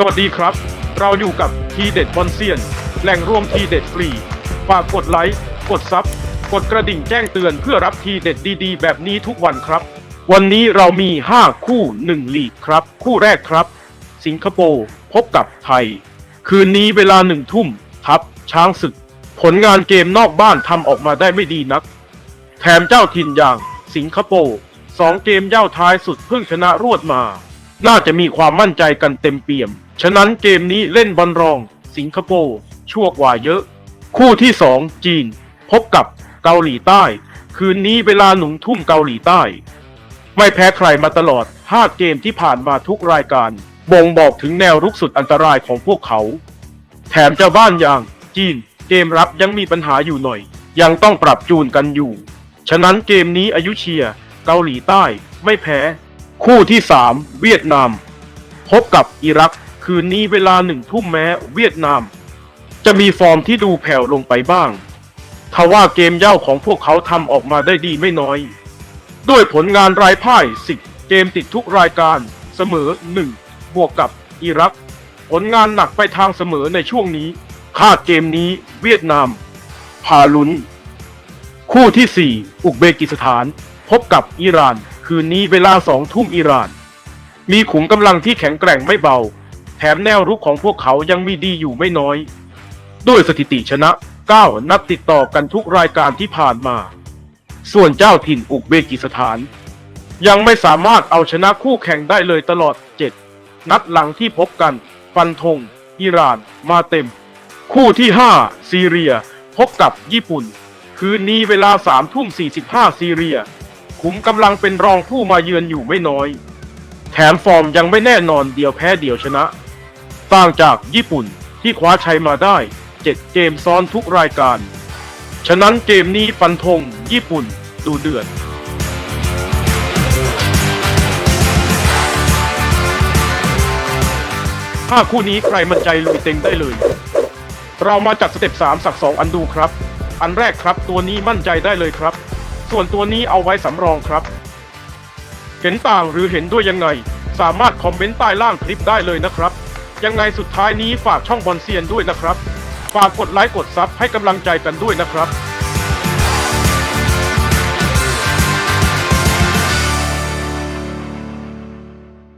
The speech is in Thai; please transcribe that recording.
สวัสดีครับ เราอยู่กับทีเด็ดบอลเซียน แหล่งรวมทีเด็ดฟรี ฝากกดไลค์ กดซับ กดกระดิ่งแจ้งเตือนเพื่อรับทีเด็ดดีๆ แบบนี้ทุกวันครับ วันนี้เรามี 5 คู่ 1 ลีกครับ คู่แรกครับ สิงคโปร์พบกับไทย คืนนี้เวลาหนึ่งทุ่มทัพช้างศึก ผลงานเกมนอกบ้านทำออกมาได้ไม่ดีนัก แถมเจ้าถิ่นอย่างสิงคโปร์สองเกมเย่าท้ายสุดเพิ่งชนะรวดมา น่าจะมีความมั่นใจกันเต็มเปี่ยม ฉะนั้นเกมนี้เล่นบอลรอง สิงคโปร์ชั่วกว่าเยอะ คู่ที่สองจีน พบกับเกาหลีใต้ คืนนี้เวลาหนุ่งทุ่มเกาหลีใต้ ไม่แพ้ใครมาตลอด 5 เกมที่ผ่านมาทุกรายการ บ่งบอกถึงแนวรุกสุดอันตรายของพวกเขา แถมจ้าบ้านอย่างจีน เกมรับยังมีปัญหาอยู่หน่อย ยังต้องปรับจูนกันอยู่ ฉะนั้นเกมนี้อายุเชียเกาหลีใต้ไม่แพ้ คู่ที่ 3 เวียดนาม พบกับอิรักคืนนี้เวลาหนึ่งทุ่มแม้เวียดนาม จะมีฟอร์มที่ดูแผ่วลงไปบ้างทว่าเกมเย่าของพวกเขาทำออกมาได้ดีไม่น้อย ด้วยผลงานรายพ่าย10เกมติดทุกรายการเสมอ 1 บวกกับอิรัก ผลงานหนักไปทางเสมอในช่วงนี้คาดเกมนี้เวียดนาม พาลุนคู่ที่ 4 อุกเบกิสถาน พบกับอิหร่าน คืนนี้เวลาสองทุ่มอิหร่าน มีขุมกำลังที่แข็งแกร่งไม่เบา แถมแนวรุกของพวกเขายังมีดีอยู่ไม่น้อย ด้วยสถิติชนะ 9 นัดติดต่อกันทุกรายการที่ผ่านมา ส่วนเจ้าถิ่นอุกเบกิสถาน ยังไม่สามารถเอาชนะคู่แข่งได้เลยตลอด 7 นัดหลังที่พบกัน ฟันธงอิหร่าน มาเต็ม คู่ที่ 5 ซีเรีย พบกับญี่ปุ่น คืนนี้เวลา3ทุ่ม45ซีเรีย ขุมกำลังเป็นรองผู้มาเยือนอยู่ไม่น้อย แถมฟอร์มยังไม่แน่นอนเดียวแพ้เดียวชนะ ต่างจากญี่ปุ่นที่คว้าชัยมาได้ 7 เกมซ้อนทุกรายการ ฉะนั้นเกมนี้ฟันธงญี่ปุ่นดูเดือดถ้าคู่นี้ใครมั่นใจลุยเต็งได้เลย เรามาจัดสเต็ป3สัก2อันดูครับ อันแรกครับตัวนี้มั่นใจได้เลยครับ ส่วนตัวนี้เอาไว้สำรองครับ เห็นต่างหรือเห็นด้วยยังไง สามารถคอมเมนต์ใต้ล่างคลิปได้เลยนะครับ ยังไงสุดท้ายนี้ฝากช่องบอลเซียนด้วยนะครับ ฝากกดไลค์กดซับให้กำลังใจกันด้วยนะครับ